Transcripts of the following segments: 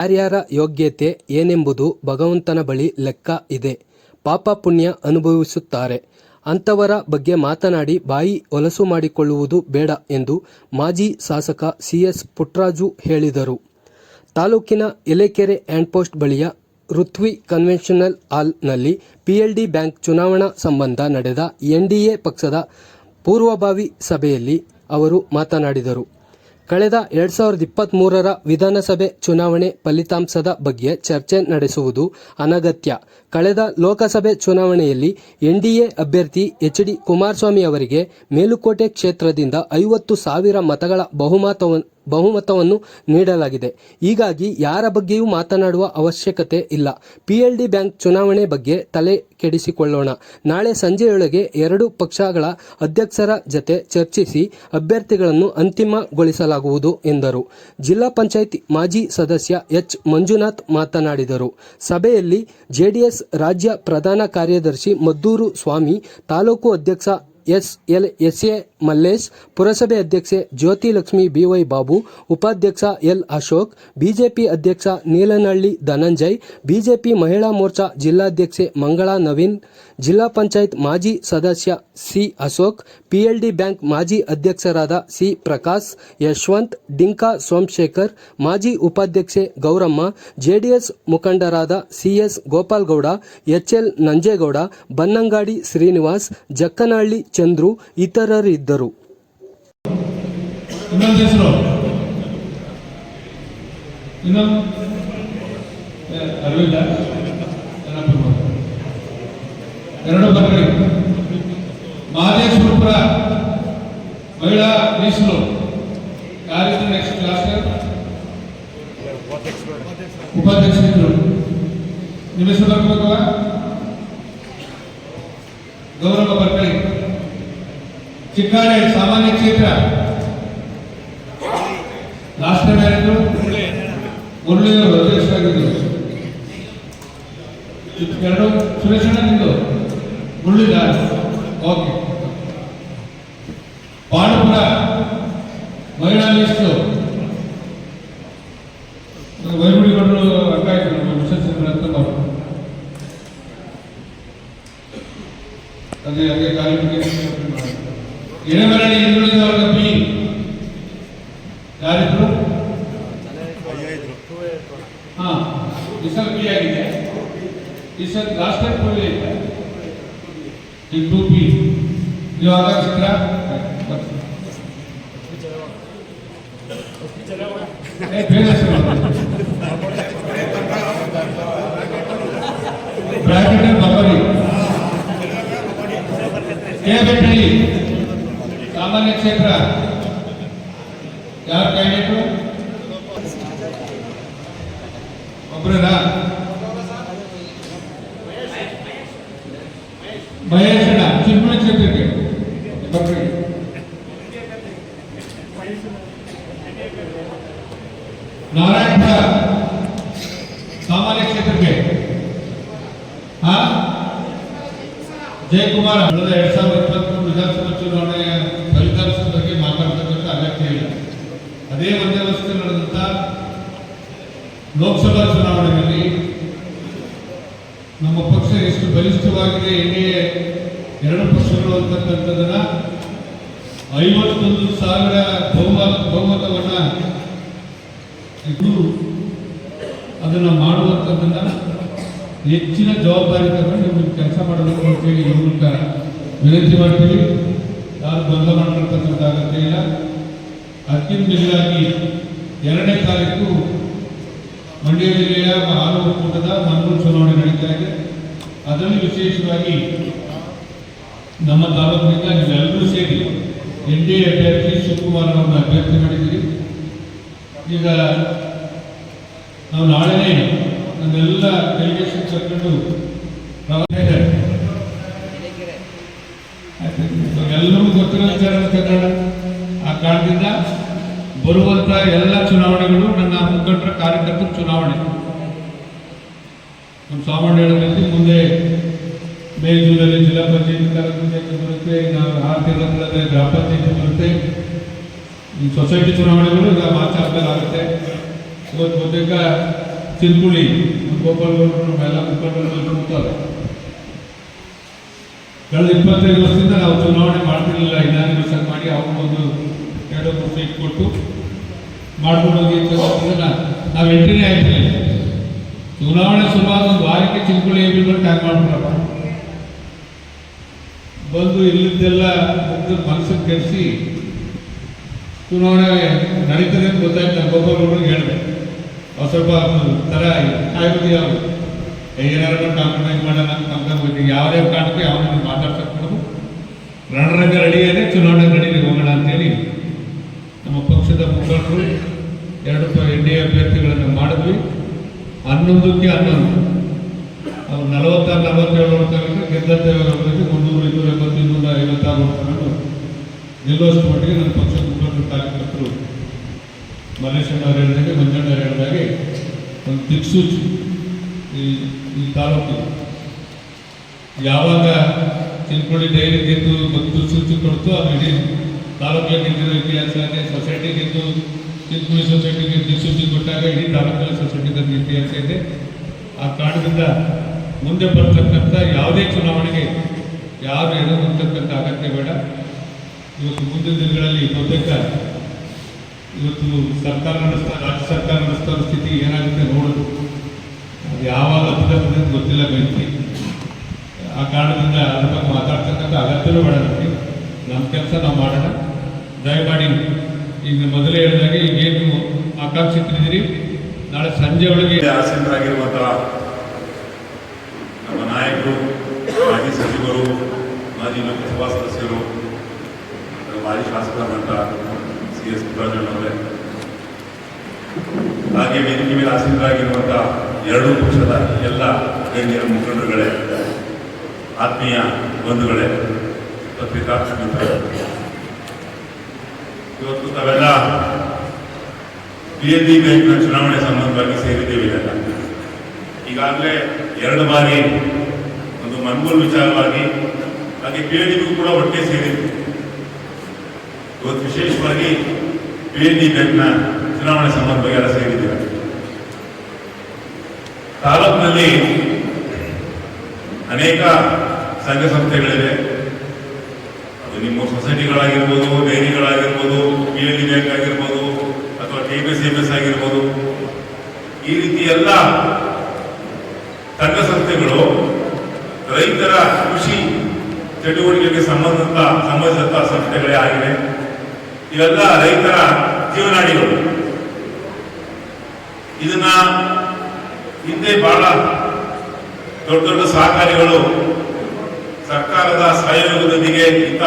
ಯಾರ್ಯಾರ ಯೋಗ್ಯತೆ ಏನೆಂಬುದು ಭಗವಂತನ ಬಳಿ ಲೆಕ್ಕ ಇದೆ. ಪಾಪ ಪುಣ್ಯ ಅನುಭವಿಸುತ್ತಾರೆ. ಅಂಥವರ ಬಗ್ಗೆ ಮಾತನಾಡಿ ಬಾಯಿ ಒಲಸು ಮಾಡಿಕೊಳ್ಳುವುದು ಬೇಡ ಎಂದು ಮಾಜಿ ಶಾಸಕ ಸಿಎಸ್ ಪುಟ್ರಾಜು ಹೇಳಿದರು. ತಾಲೂಕಿನ ಎಲೆಕೆರೆ ಹ್ಯಾಂಡ್ಪೋಸ್ಟ್ ಬಳಿಯ ಋತ್ವಿ ಕನ್ವೆನ್ಷನಲ್ ಹಾಲ್ನಲ್ಲಿ ಪಿಎಲ್ಡಿ ಬ್ಯಾಂಕ್ ಚುನಾವಣಾ ಸಂಬಂಧ ನಡೆದ ಎನ್ಡಿಎ ಪಕ್ಷದ ಪೂರ್ವಭಾವಿ ಸಭೆಯಲ್ಲಿ ಅವರು ಮಾತನಾಡಿದರು. ಕಳೆದ ಎರಡ್ ಸಾವಿರದ ಇಪ್ಪತ್ತ್ ವಿಧಾನಸಭೆ ಚುನಾವಣೆ ಫಲಿತಾಂಶದ ಬಗ್ಗೆ ಚರ್ಚೆ ನಡೆಸುವುದು ಅನಗತ್ಯ. ಕಳೆದ ಲೋಕಸಭೆ ಚುನಾವಣೆಯಲ್ಲಿ ಎನ್ಡಿಎ ಅಭ್ಯರ್ಥಿ ಎಚ್ ಡಿ ಕುಮಾರಸ್ವಾಮಿ ಅವರಿಗೆ ಮೇಲುಕೋಟೆ ಕ್ಷೇತ್ರದಿಂದ ಐವತ್ತು ಸಾವಿರ ಮತಗಳ ಬಹುಮತವನ್ನು ಬಹುಮತವನ್ನು ನೀಡಲಾಗಿದೆ. ಹೀಗಾಗಿ ಯಾರ ಬಗ್ಗೆಯೂ ಮಾತನಾಡುವ ಅವಶ್ಯಕತೆ ಇಲ್ಲ. ಪಿಎಲ್ಡಿ ಬ್ಯಾಂಕ್ ಚುನಾವಣೆ ಬಗ್ಗೆ ತಲೆ ಕೆಡಿಸಿಕೊಳ್ಳೋಣ. ನಾಳೆ ಸಂಜೆಯೊಳಗೆ ಎರಡು ಪಕ್ಷಗಳ ಅಧ್ಯಕ್ಷರ ಜತೆ ಚರ್ಚಿಸಿ ಅಭ್ಯರ್ಥಿಗಳನ್ನು ಅಂತಿಮಗೊಳಿಸಲಾಗುವುದು ಎಂದರು. ಜಿಲ್ಲಾ ಪಂಚಾಯತ್ ಮಾಜಿ ಸದಸ್ಯ ಎಚ್ ಮಂಜುನಾಥ್ ಮಾತನಾಡಿದರು. ಸಭೆಯಲ್ಲಿ ಜೆಡಿಎಸ್ ರಾಜ್ಯ ಪ್ರಧಾನ ಕಾರ್ಯದರ್ಶಿ ಮದ್ದೂರು ಸ್ವಾಮಿ ತಾಲೂಕು ಅಧ್ಯಕ್ಷ S L S A Mallesh, ಪುರಸಭೆ ಅಧ್ಯಕ್ಷೆ ಜ್ಯೋತಿ ಲಕ್ಷ್ಮಿ ಬಿವೈ ಬಾಬು, ಉಪಾಧ್ಯಕ್ಷ ಎಲ್ ಅಶೋಕ್, ಬಿಜೆಪಿ ಅಧ್ಯಕ್ಷ ನೀಲನಹಳ್ಳಿ ಧನಂಜಯ್, ಬಿಜೆಪಿ ಮಹಿಳಾ ಮೋರ್ಚಾ ಜಿಲ್ಲಾಧ್ಯಕ್ಷೆ ಮಂಗಳಾ ನವೀನ್, ಜಿಲ್ಲಾ ಪಂಚಾಯತ್ ಮಾಜಿ ಸದಸ್ಯ ಸಿ ಅಶೋಕ್, ಪಿಎಲ್ಡಿ ಬ್ಯಾಂಕ್ ಮಾಜಿ ಅಧ್ಯಕ್ಷರಾದ ಸಿ ಪ್ರಕಾಶ್, ಯಶವಂತ್, ಡಿಂಕಾ ಸೋಮಶೇಖರ್, ಮಾಜಿ ಉಪಾಧ್ಯಕ್ಷೆ ಗೌರಮ್ಮ, ಜೆಡಿಎಸ್ ಮುಖಂಡರಾದ ಸಿಎಸ್ ಗೋಪಾಲ್ಗೌಡ ಎಚ್ಎಲ್ ನಂಜೇಗೌಡ, ಬನ್ನಂಗಾಡಿ ಶ್ರೀನಿವಾಸ್, ಜಕ್ಕನಹಳ್ಳಿ ಚಂದ್ರು ಇತರರಿದ್ದರು ಇನ್ನೊಂದು ಹೆಸರು ಇನ್ನೊಂದು ಏ, ಅರವಿಂದ ಏನಪ್ಪ ಇದು? ಎರಡು ಬರ್ರಿ ಮಹದೇಶ್ವರಪುರ ಮಹಿಳಾ ಮೀಸಲು ಯಾರಿದ್ರು ನೆಕ್ಸ್ಟ್ ಕ್ಲಾಸ್ ಉಪಾಧ್ಯಕ್ಷರಿದ್ರು ನಿಮ್ಮ ಹೆಸರು ಬರ್ಬೇಕವ ಗೌರವ ಬರ್ಕಳಿ ಚಿಕ್ಕಾಡೆ ಸಾಮಾನ್ಯ ಕ್ಷೇತ್ರ. Last time ಯಾರಿದ್ರು? ಮುರಳಿಯವರು ಅಧ್ಯಕ್ಷರಾಗಿದ್ದರು ಎರಡು. ಸುರೇಶಣ್ಣ ನಿಂದು? ಮುರಳಿದ ಓಕೆ ಬಾಣಪುರ ಮಹಿಳಾ ಲಿಸ್ಟು ವೈಗುಡಿಗೌಡರು ಅಕ್ಕ ಇದ್ರು ನಮ್ಮ ಅದೇ ಅದೇ ಹಾಗೆ ಕ್ವಾಲಿಫಿಕೇಶನ್ ಎಳೆಮರಳಿ ಹಿಂದುಳಿದವರ ಪಿ ಯಾರಿದ್ರು ಹಾ ಈ ಸಲ ಪಿ ಆಗಿದೆ ಈ ಸಲ ಲಾಸ್ಟ್ ಟೈಮ್ ಪಿ ಇದೆ ಈಗ ಟು ಪಿ ನೀವು ಆಗ ಚಿತ್ರ ಏ ಬೇರೆ ಹೆಸರು ಬ್ರಾಕೆಟ್ ಬಬ್ಬರಿ ಕೆ ಬೆಟ್ಟಳ್ಳಿ ಸಾಮಾನ್ಯ ಕ್ಷೇತ್ರ ಯಾರು ಕ್ಯಾಂಡಿಡೇಟು ಒಬ್ಬರನಾ ಮಹೇಶಣ್ಣ ಚಿಕ್ಕಮಣಿ ಕ್ಷೇತ್ರಕ್ಕೆ ಬರ್ರಿ ನಾರಾಯಣಪುರ ಸಾಮಾನ್ಯ ಕ್ಷೇತ್ರಕ್ಕೆ ಹಾ ಜಯಕುಮಾರ್ ಕಳೆದ ಲೋಕಸಭಾ ಚುನಾವಣೆಯಲ್ಲಿ ನಮ್ಮ ಪಕ್ಷ ಎಷ್ಟು ಬಲಿಷ್ಠವಾಗಿದೆ ಎನ್ಡಿಎ ಎರಡು ಪಕ್ಷಗಳು ಅಂತಕ್ಕಂಥದನ್ನ ಐವತ್ತೊಂದು ಸಾವಿರ ಬಹುಮತ, ಬಹುಮತವನ್ನ ಇದು ಅದನ್ನ ಮಾಡುವಂಥದ್ದನ್ನ ಹೆಚ್ಚಿನ ಜವಾಬ್ದಾರಿ ತಗೊಂಡು ನೀವು ಕೆಲಸ ಮಾಡಬೇಕು ಅಂತೇಳಿ ಈ ಮೂಲಕ ವಿನಂತಿ ಮಾಡ್ತೀವಿ. ಯಾರು ಬಂದ ಮಾಡಿರ್ತಕ್ಕಂಥ ಅಗತ್ಯ ಇಲ್ಲ. ಅತ್ಯಂತ ಎರಡನೇ ತಾರೀಕು ಮಂಡ್ಯ ಜಿಲ್ಲೆಯ ಹಾಲು ಒಕ್ಕೂಟದ ಮನ್ನೂರು ಚುನಾವಣೆ ನಡೀತಾ ಇದೆ ಅದರಲ್ಲಿ ವಿಶೇಷವಾಗಿ ನಮ್ಮ ತಾಲೂಕಿನಿಂದ ನೀವೆಲ್ಲರೂ ಸೇರಿ ಎನ್ ಡಿ ಎ ಅಭ್ಯರ್ಥಿ ಶಿವಕುಮಾರ್ ಅವರನ್ನ ಅಭ್ಯರ್ಥಿ ಮಾಡಿದ್ದೀರಿ ಈಗ ನಾವು ನಾಳೆನೇ ನಮ್ಮೆಲ್ಲ ಡೆಲಿಗೇಷನ್ ಕರ್ಕೊಂಡು. ಎಲ್ಲರಿಗೂ ಗೊತ್ತಿರೋ ವಿಚಾರ ಆ ಕಾರಣದಿಂದ ಬರುವಂತ ಎಲ್ಲ ಚುನಾವಣೆಗಳು ನನ್ನ ಮುಖಂಡರ ಕಾರ್ಯಕರ್ತರ ಚುನಾವಣೆ. ನಮ್ಮ ಸಾಮಾನ್ಯ ಮುಂದೆ ಮೇ ಜೂನಲ್ಲಿ ಜಿಲ್ಲಾ ಪಂಚಾಯತ್ ಕಾರ್ಯಕರ್ತ ಬರುತ್ತೆ ನಾವು ಆರು ಗ್ರಾಮ ಪಂಚಾಯತ್ ಬರುತ್ತೆ. ಈ ಸೊಸೈಟಿ ಚುನಾವಣೆಗಳು ಈಗ ಮಾರ್ಚ್ ಆದ್ಮೇಲೆ ಆಗುತ್ತೆ. ಇವತ್ತು ಬಹುತೇಕ ಚಿಲ್ಕುಳಿ, ಗೋಪಾಲ್ಗೌಡರು ಎಲ್ಲ ಮುಖಂಡರು ಕೂತಾರೆ ಕಳೆದ ಇಪ್ಪತ್ತೈದು ವರ್ಷದಿಂದ ನಾವು ಚುನಾವಣೆ ಮಾಡ್ತಿರ್ಲಿಲ್ಲ ದಿವಸ ಮಾಡಿ ಅವ್ರಿಗೊಂದು ಎರಡು ಸೀಟ್ ಕೊಟ್ಟು ಮಾಡ್ಕೊಂಡು ಹೋಗಿ ಅಂತ ನಾವು ಎಂಟ್ರಿನೇ ಆಯ್ತಿಲ್ಲ ಚುನಾವಣೆ ಸುಮಾರು ಒಂದು ವಾರಕ್ಕೆ ಚಿನ್ಕುಳಿ ಎಬಿಗಳು ಟ್ಯಾಕ್ ಮಾಡ್ಬಿಟ್ರಪ್ಪ ಬಂದು ಇಲ್ಲಿದ್ದೆಲ್ಲ ಮನಸ್ಸಿಗೆ ಕೆಡಿಸಿ ಚುನಾವಣೆ ನಡೀತದೆ ಅಂತ ಗೊತ್ತಾಯ್ತು? ಹೇಳಿ ಹೇಳಿದೆ. ಅವ್ರು ಸ್ವಲ್ಪ ಥರ ಕಾಯ್ಬಿಟ್ಟು ಅವರು. ಏನಾರು ಕಾಂಪ್ರಮೈಸ್ ಮಾಡೋಣ ಕಾಂಪ್ರಮೈಸ್ ಯಾವುದೇ ಕಾರಣಕ್ಕೆ ಅವನನ್ನು ಮಾತಾಡ್ಸಕ್ಕೆ ರಣರಂಗ ರೆಡಿ ಇದೆ, ಚುನಾವಣೆ ನಡೀಲಿ ಹೋಗೋಣ ಅಂತೇಳಿ ನಮ್ಮ ಪಕ್ಷದ ಮುಖಂಡರು ಎರಡು ಎನ್ ಡಿ ಎ ಅಭ್ಯರ್ಥಿಗಳನ್ನು ಮಾಡಿದ್ವಿ. ಹನ್ನೊಂದಕ್ಕೆ ಹನ್ನೊಂದು. ಅವ್ರು ನಲವತ್ತಾರು ನಲವತ್ತೇಳು ತನಕ ಗೆದ್ದಂತೆ ಮುನ್ನೂರು ಇನ್ನೂರ ಎಂಬತ್ತು ಇನ್ನೂರ ಐವತ್ತಾರು ತಗೊಂಡು ಗೆಲ್ಲುವಷ್ಟು ಮಟ್ಟಿಗೆ ನನ್ನ ಪಕ್ಷದ ಮುಖಂಡರು, ಕಾರ್ಯಕರ್ತರು ಮಲ್ಲೇಶ್ವರ ಅವರು ಹೇಳಿದಾಗೆ, ಮಂಜಣ್ಣ ಹೇಳಿದಾಗೆ ಒಂದು ದಿಕ್ಸೂಚಿ ಈ ಈ ತಾಲೂಕು ಯಾವಾಗ ಚಿನ್ಕೋಳಿ ಡೈರಿ ಗೆದ್ದು ಮತ್ತು ಸೂಚಿ ಕೊಡ್ತು, ಅದು ಇಡೀ ತಾಲೂಕಿಗೆ ಗೆದ್ದಿರೋ ಇತಿಹಾಸ ಸೊಸೈಟಿ ಗೆದ್ದು ಚಿನ್ಕೋಳಿ ಸೊಸೈಟಿಗೆ ದಿಕ್ಸೂಚಿ ಕೊಟ್ಟಾಗ ಇಡೀ ತಾಲೂಕಿನ ಸೊಸೈಟಿ ತನ್ನ ಇತಿಹಾಸ ಇದೆ. ಆ ಕಾರಣದಿಂದ ಮುಂದೆ ಬರ್ತಕ್ಕಂಥ ಯಾವುದೇ ಚುನಾವಣೆಗೆ ಯಾರು ಎದುರುತಕ್ಕಂಥ ಅಗತ್ಯ ಬೇಡ. ಇವತ್ತು ಮುಂದಿನ ದಿನಗಳಲ್ಲಿ ಬಹುತೇಕ ಇವತ್ತು ಸರ್ಕಾರ ನಡೆಸ್ತಾ, ರಾಜ್ಯ ಸರ್ಕಾರ ನಡೆಸ್ತಾ ಸ್ಥಿತಿ ಏನಾಗುತ್ತೆ ನೋಡೋದು. ಅದು ಯಾವಾಗ ಅಂತ ಗೊತ್ತಿಲ್ಲ ಬೆಂಕಿ. ಆ ಕಾರಣದಿಂದ ಅದ್ರ ಬಗ್ಗೆ ಮಾತಾಡ್ತಕ್ಕಂಥ ಅಗತ್ಯವೂ ಬೇಡ ನಮಗೆ. ನಮ್ಮ ಕೆಲಸ ನಾವು ಮಾಡೋಣ. ದಯಮಾಡಿ ಈಗ ಮೊದಲೇ ಹೇಳಿದಾಗೆ ಈಗೇನು ಆಕಾಂಕ್ಷಿತರಿದ್ದೀರಿ. ನಾಳೆ ಸಂಜೆ ಒಳಗೆ ಆಸೀನರಾಗಿರುವಂತಹ ನಮ್ಮ ನಾಯಕರು, ಮಾಜಿ ಸಚಿವರು, ಮಾಜಿ ಲೋಕಸಭಾ ಸದಸ್ಯರು ಮಾಜಿ ಶಾಸಕರಾದಂಥ ಸಿ ಎಸ್ ಅವರೇ. ಹಾಗೆ ವೇದಿಕೆ ಮೇಲೆ ಆಸೀನರಾಗಿರುವಂತಹ ಎರಡೂ ಪಕ್ಷದ ಎಲ್ಲ ಗಣ್ಯರ, ಮುಖಂಡರುಗಳೇ, ಆತ್ಮೀಯ ಬಂಧುಗಳೇ ಪತ್ರಿಕಾ ಮಿತ್ರರೇ ಇವತ್ತು ತಾವೆಲ್ಲ ಪಿ ಎನ್ ಬಿ ಬ್ಯಾಂಕ್ನ ಚುನಾವಣೆ ಸಂಬಂಧವಾಗಿ ಸೇರಿದ್ದೇವೆ ಈಗಾಗಲೇ ಎರಡು ಬಾರಿ ಒಂದು ಮನ್ಮೂಲ್ ವಿಚಾರವಾಗಿ ಹಾಗೆ ಪಿ ಎನ್ ಕೂಡ ಒಟ್ಟಿಗೆ ಸೇರಿದ್ವಿ ಇವತ್ತು ವಿಶೇಷವಾಗಿ ಪಿ ಎಲ್ ಡಿ ಬ್ಯಾಂಕ್ನ ಚುನಾವಣೆ ಸಂಬಂಧವಾಗಿ ಎಲ್ಲ ಸೇರಿದ್ದೇವೆ ತಾಲೂಕಿನಲ್ಲಿ ಅನೇಕ ಸಂಘ ಸಂಸ್ಥೆಗಳಿವೆ. ನಿಮ್ಮ ಸೊಸೈಟಿಗಳಾಗಿರ್ಬೋದು ಡೈರಿಗಳಾಗಿರ್ಬೋದು ಪಿ ಎಲ್ ಡಿ ಬ್ಯಾಂಕ್ ಆಗಿರ್ಬೋದು, ಅಥವಾ T B C M S ಆಗಿರ್ಬೋದು, ಈ ರೀತಿ ಎಲ್ಲ ಸಂಘ ಸಂಸ್ಥೆಗಳು ರೈತರ ಕೃಷಿ ಚಟುವಟಿಕೆಗೆ ಸಂಬಂಧಿಸಿದ ಸಂಸ್ಥೆಗಳೇ ಆಗಿವೆ. ಇವೆಲ್ಲ ರೈತರ ಜೀವನಾಡಿಗಳು. ಇದನ್ನ ಹಿಂದೆ ಬಹಳ ದೊಡ್ಡ ದೊಡ್ಡ ಸಹಕಾರಿಗಳು ಸರ್ಕಾರದ ಸಹಯೋಗದೊಂದಿಗೆ ಇಂಥ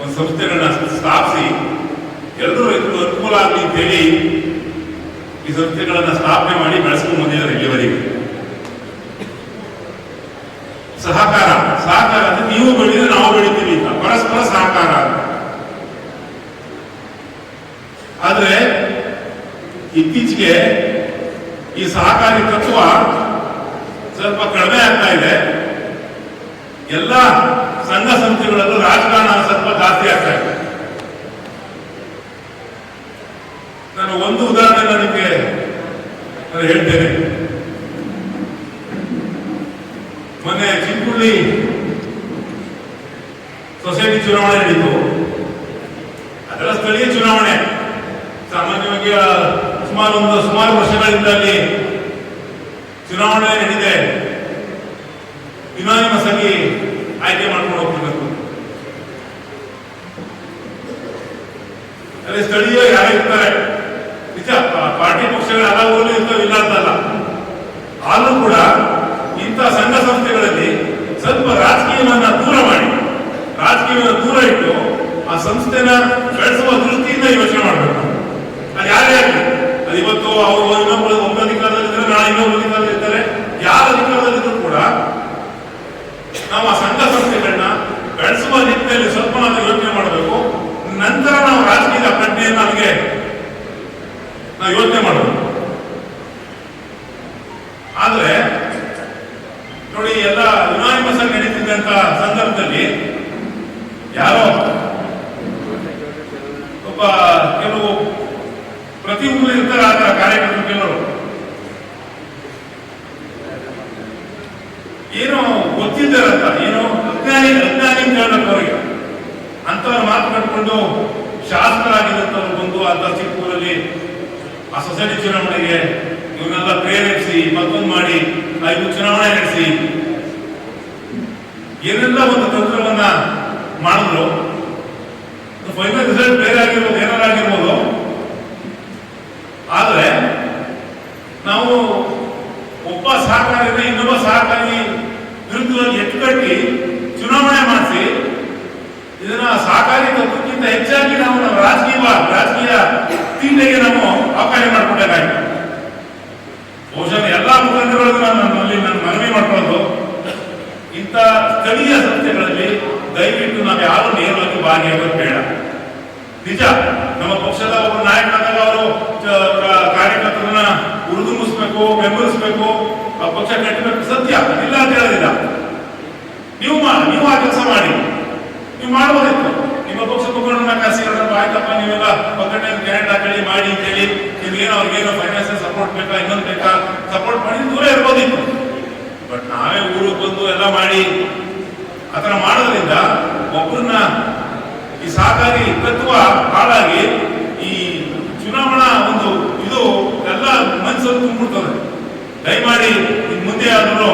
ಒಂದು ಸಂಸ್ಥೆಗಳನ್ನ ಸ್ಥಾಪಿಸಿ ಎಲ್ಲರೂ ರೈತರು ಅನುಕೂಲ ಆಗಲಿ ಅಂತೇಳಿ ಈ ಸಂಸ್ಥೆಗಳನ್ನ ಸ್ಥಾಪನೆ ಮಾಡಿ ಬೆಳೆಸ್ಕೊಂಡು ಬಂದಿದ್ದಾರೆ ಇಲ್ಲಿವರೆಗೆ ಸಹಕಾರ ಸಹಕಾರ ಅಂದ್ರೆ ನೀವು ಬೆಳೆದ್ರೆ ನಾವು ಬೆಳಿತೀವಿ ಅಂತ, ಪರಸ್ಪರ ಸಹಕಾರ. ಆದ್ರೆ ಇತ್ತೀಚೆಗೆ ಈ ಸಹಕಾರಿ ತತ್ವ ಸ್ವಲ್ಪ ಕಡಿಮೆ ಆಗ್ತಾ ಇದೆ ಎಲ್ಲ ಸಂಘ ಸಂಸ್ಥೆಗಳಲ್ಲೂ ರಾಜಕಾರಣ ಸ್ವಲ್ಪ ಜಾಸ್ತಿ ಆಗ್ತಾ ಇದೆ. ನಾನು ಒಂದು ಉದಾಹರಣೆ ನನಗೆ ನಾನು ಹೇಳ್ತೇನೆ. ಮೊನ್ನೆ ಚಿಂಕುಳ್ಳಿ ಸೊಸೈಟಿ ಚುನಾವಣೆ ನಡೀತು. ಅದರ ಸ್ಥಳೀಯ ಚುನಾವಣೆ. ಸಾಮಾನ್ಯವಾಗಿ ಸುಮಾರು ಒಂದು, ಸುಮಾರು ವರ್ಷಗಳಿಂದ ಅಲ್ಲಿ ಚುನಾವಣೆ ನಡೀದೆ ಯುನಾನಿಮಸ್ ಆಗಿ ಆಯ್ಕೆ ಮಾಡ್ಕೊಂಡು ಹೋಗ್ತಿರ್ಬೇಕು ಅಲ್ಲಿ ಸ್ಥಳೀಯ ಯಾರೇ ಇರ್ತಾರೆ. ನಿಜ ಪಾರ್ಟಿ ಪಕ್ಷಗಳ ಹಲವು ಇರ್ತವೆ, ಇಲ್ಲ ಅಂತಲ್ಲ ಆದ್ರೂ ಕೂಡ ಇಂಥ ಸಂಘ ಸಂಸ್ಥೆಗಳಲ್ಲಿ ಸ್ವಲ್ಪ ರಾಜಕೀಯವನ್ನ ದೂರ ಮಾಡಿ, ರಾಜಕೀಯವನ್ನು ದೂರ ಇಟ್ಟು ಆ ಸಂಸ್ಥೆನ ಬೆಳೆಸುವ ದೃಷ್ಟಿಯಿಂದ ಯೋಚನೆ ಮಾಡಬೇಕು. ಅದು ಯಾರೇ ಆಗಲಿ, ಅದು ಇವತ್ತು ಅವರು ಆದರೆ, ನೋಡಿ ಎಲ್ಲ ಯುನಾನಿಮಸ್ ಆಗಿ ನಡೀತಿದ್ದಂತ ಸಂದರ್ಭದಲ್ಲಿ ಯಾರೋ ಒಬ್ಬ ಕೆಲವು ಪ್ರತಿಕೂಲ ಇರ್ತಾರೆ ಆತರ ಕಾರ್ಯಕರ್ತರು ಕೆಲವರು. ಏನೋ ಗೊತ್ತಿದ್ದಾರಂತ, ಏನೋ ಅಜ್ಞಾನಿ ಅಜ್ಞಾನಿ ಅಂತ ಹೇಳಕ್ ಅವರಿಗೆ. ಅಂತವ್ರ ಮಾತು ಕಟ್ಕೊಂಡು ಶಾಸಕರಾಗಿದ್ದಂಥವ್ರು ಬಂದು ಅಂತ ಚಿಕ್ಕೂರಲ್ಲಿ ಆ ಸೊಸೈಟಿ ಚುನಾವಣೆಗೆ ಇವನ್ನೆಲ್ಲ ಪ್ರೇರೇಪಿಸಿ, ಮತ್ತೊಂದು ಮಾಡಿ ಐದು ಚುನಾವಣೆ ನಡೆಸಿ. ಏನೆಲ್ಲ ಒಂದು ತಂತ್ರವನ್ನ ಮಾಡಿದ್ರು ಫೈನಲ್ ರಿಸಲ್ಟ್ ಬೇರೆ ಆಗಿರ್ಬೋದು ಏನಾರು ಆಗಿರ್ಬೋದು. ಆದ್ರೆ, ನಾವು ಒಬ್ಬ ಸಹಕಾರಿನ ಇನ್ನೊಬ್ಬ ಸಹಕಾರಿ ವಿರುದ್ಧವಾಗಿ ಎತ್ತುಕಟ್ಟಿ ಚುನಾವಣೆ ಮಾಡಿಸಿ, ಇದನ್ನ ಸಹಕಾರಿ ತತ್ವಕ್ಕಿಂತ ಹೆಚ್ಚಾಗಿ ನಾವು ನಮ್ಮ ರಾಜಕೀಯ ರಾಜಕೀಯ ತೀಟೆಗೆ ನಾವು ಅವಕಾಶ ಮಾಡಿಕೊಡ್ಬೇಕಾಗಿತ್ತು. ಬಹುಶಃ ಎಲ್ಲ ಮುಖಂಡರುಗಳಿಗೂ ನಾನು ನನ್ನಲ್ಲಿ ನಾನು ಮನವಿ ಮಾಡ್ಕೊಳ್ಳೋದು ಇಂಥ ಸ್ಥಳೀಯ ಸಂಸ್ಥೆಗಳಲ್ಲಿ ದಯವಿಟ್ಟು ನಾವು ಯಾರು ನೇರವಾಗಿ ಭಾಗಿಯಾಗೋದು ಬೇಡ ನಿಜ, ನಮ್ಮ ಪಕ್ಷದ ಒಬ್ಬ ನಾಯಕರಾದಾಗ ಅವರು ಕಾರ್ಯಕರ್ತರನ್ನ ಹುರಿದುಂಬಿಸ್ಬೇಕು, ಬೆಂಬಲಿಸ್ಬೇಕು ಪಕ್ಷ ಕಟ್ಟಬೇಕು ಸತ್ಯ, ಇಲ್ಲ ಅಂತ ಹೇಳೋದಿಲ್ಲ. ನೀವು ನೀವು ಆ ಕೆಲಸ ಮಾಡಿ. ನೀವು ಮಾಡಬಹುದಿತ್ತು ನಿಮ್ಮ ಪಕ್ಷ ಮುಖಂಡರನ್ನ ಕರೆಸಿ ಆಯ್ತಪ್ಪ, ನೀವೆಲ್ಲ ಒಗ್ಗಟ್ಟೆ ಹೇಳಿ ನಿಮ್ಗೇನೋ ಅವ್ರಿಗೇನೋ ಫೈನಾನ್ಸಿಯಲ್ ಸಪೋರ್ಟ್ ಬೇಕಾ, ಇನ್ನೊಂದು ಬೇಕಾ? ಸಪೋರ್ಟ್ ಮಾಡಿ ದೂರ ಇರ್ಬೋದಿತ್ತು. ಬಟ್ ನಾವೇ ಊರಿಗೆ ಬಂದು ಎಲ್ಲ ಮಾಡಿ, ಆ ಥರ ಮಾಡೋದ್ರಿಂದ ಒಬ್ಬರನ್ನ ಈ ಸಹಕಾರಿ ತತ್ವ ಹಾಳಾಗಿ ಈ ಚುನಾವಣಾ ಒಂದು ಇದು ಎಲ್ಲ ಮನಸ್ಸಲ್ಲಿ ತುಂಬಿಡ್ತದೆ ದಯಮಾಡಿ ಮುಂದೆ ಆದರೂ